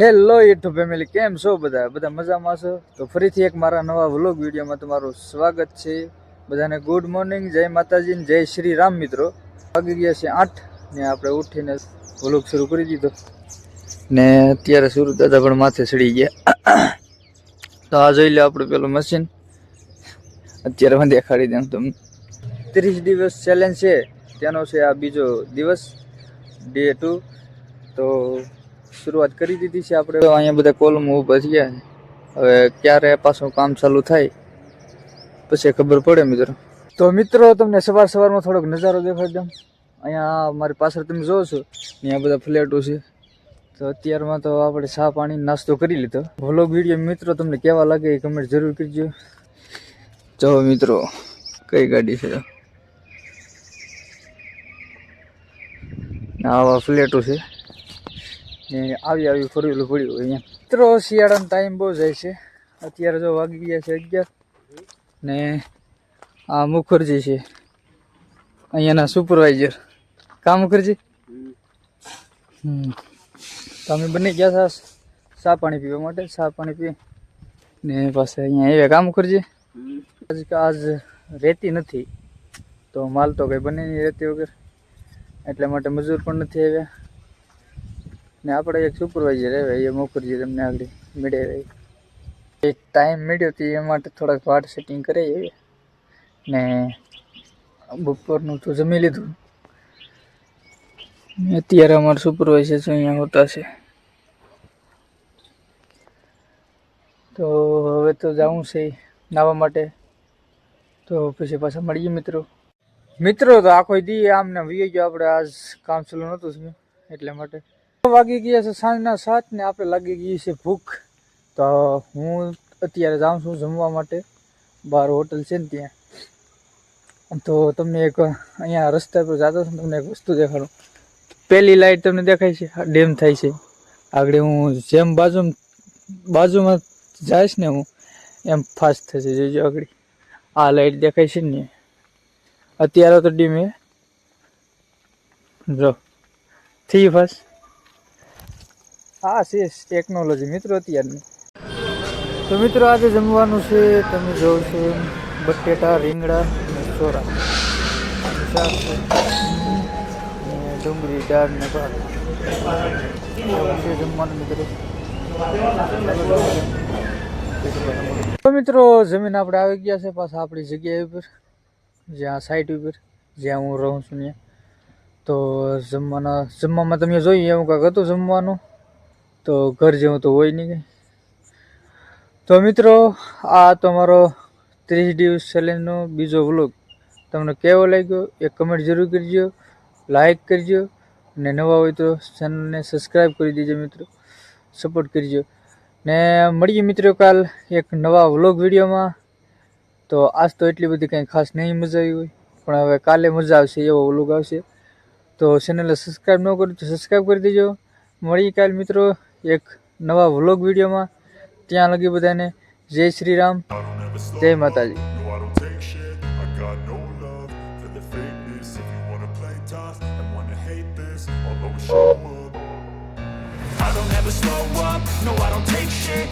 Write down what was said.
Hello YouTube family કેમ છો બધા? બધા મજામાં છો? તો ફરીથી એક મારા નવા વ્લોગ વિડીયોમાં તમારું સ્વાગત છે. બધાને ગુડ મોર્નિંગ જય માતાજી જય શ્રી રામ મિત્રો. વાગી ગયા છે આઠ ને આપણે ઉઠીને વ્લોગ શરૂ કરી દીધો. ને અત્યારે સુરત દાદા પણ માથે ચડી ગયા. તો આ જોઈ લો આપણું પેલું મશીન અત્યારે હું દેખાડી દઉં તમને. ત્રીસ દિવસ ચેલેન્જ છે. તેનો છે આ બીજો દિવસ ડે ટુ તો શરૂઆત કરી દીધી છે આપણે. અહીંયા બધા કોલમ ઊભા થયા હવે ક્યારે પાછું કામ ચાલુ થાય પછી ખબર પડે મિત્રો. તો મિત્રો તમને સવાર સવારમાં થોડોક નજારો દેખાડી દઉં. અહીંયા મારી પાછળ તમે જોવો છો અહીંયા બધા ફ્લેટો છે. તો અત્યારમાં તો આપણે ચા પાણી નાસ્તો કરી લીધો. વ્લોગ વીડિયો મિત્રો તમને કેવા લાગે એ કમેન્ટ જરૂર કરજો. જો મિત્રો કઈ ગાડી છે? આવા ફ્લેટો છે. આવી આવી ફરવેલું પડ્યું હોય અહીંયા મિત્રો શિયાળાનો ટાઈમ બહુ જાય છે. અત્યારે જો વાગી ગયા છે અગિયાર ને આ મુખર્જી છે. અહીંયાના સુપરવાઇઝર કા મુખર્જી? અમે બંને ગયા હતા ચા પાણી પીવા માટે? ચા પાણી પી ને પાસે અહીંયા આવ્યા કામ મુખર્જી? આજ આજ રહેતી નથી. તો માલ તો કંઈ બને નહીં રહેતી વગર. એટલા માટે મજૂર પણ નથી આવ્યા. ને આપણે એક સુપરવાઇઝર આવ્યા, એ મોકરજી તમને આગળ મળે એક ટાઈમ મળ્યો તો એ માટે થોડાક વાટ સેટિંગ કરાવી આવી. ને બપોરનું તો જમી લીધું. અત્યારે અમારા સુપરવાઇઝર છે, અહીંયા હોતા છે. તો હવે તો જવું છે નાવા માટે. તો પછી પાછા મળીએ મિત્રો. મિત્રો, તો આખો દી આમને વી ગયો, આપણે આજ કામ ચાલુ નહોતું એટલા માટે. વાગી ગયા છે સાંજના સાત ને આપણે લાગી ગઈ છે ભૂખ. તો હું અત્યારે જાઉં છું જમવા માટે. બહાર હોટલ છે ને ત્યાં. તો તમને એક અહીંયા રસ્તા પર જતો છું તમને એક વસ્તુ દેખાડું. પહેલી લાઈટ તમને દેખાય છે ડેમ થાય છે. આગળ હું જેમ બાજુ બાજુમાં જઈશ ને હું, એમ ફાસ્ટ થશે. જોજો આગળ. આ લાઈટ દેખાય છે ને. અત્યારે તો ડીમે જો. થઈ ફાસ્ટ હા, છે ટેકનોલોજી મિત્રો અત્યારની. તો મિત્રો આજે જમવાનું છે, તમે જોવો છો, બટેટા, રીંગણા અને ચોરા ડુંગળી, દાળ ને ભાત. જમવાનું મિત્રો. તો મિત્રો, જમીન આપણે આવી ગયા છે, પાછા આપણી જગ્યાએ ઉપર. જ્યાં સાઈટ ઉપર, જ્યાં હું રહું છું ત્યાં. તો જમવાના, જમવામાં તમે જોઈએ એવું કાંક હતું જમવાનું? તો ઘર જેવું તો હોય નહીં તો મિત્રો, આ તમારો ત્રીસ દિવસ ચેલેન્જનો બીજો વ્લોગ તમને કેવો લાગ્યો એ કમેન્ટ જરૂર કરજો લાઈક કરજો, અને નવા હોય તો ચેનલને સબસ્ક્રાઈબ કરી દેજો મિત્રો. સપોર્ટ કરજો. ને મળીએ મિત્રો કાલ એક નવા વ્લોગ વિડીયોમાં. તો આજ તો એટલી બધી કંઈ ખાસ નહીં મજા આવી હોય, પણ હવે કાલે મજા આવશે, એવો વ્લોગ આવશે. તો ચેનલને સબસ્ક્રાઈબ ન કરો તો સબસ્ક્રાઈબ કરી દેજો. મળીએ કાલ મિત્રો. એક નવા વ્લોગ વિડીયોમાં ત્યાં લગી બધાને જય શ્રી રામ જય માતાજી I don't ever slow up, no I don't take shit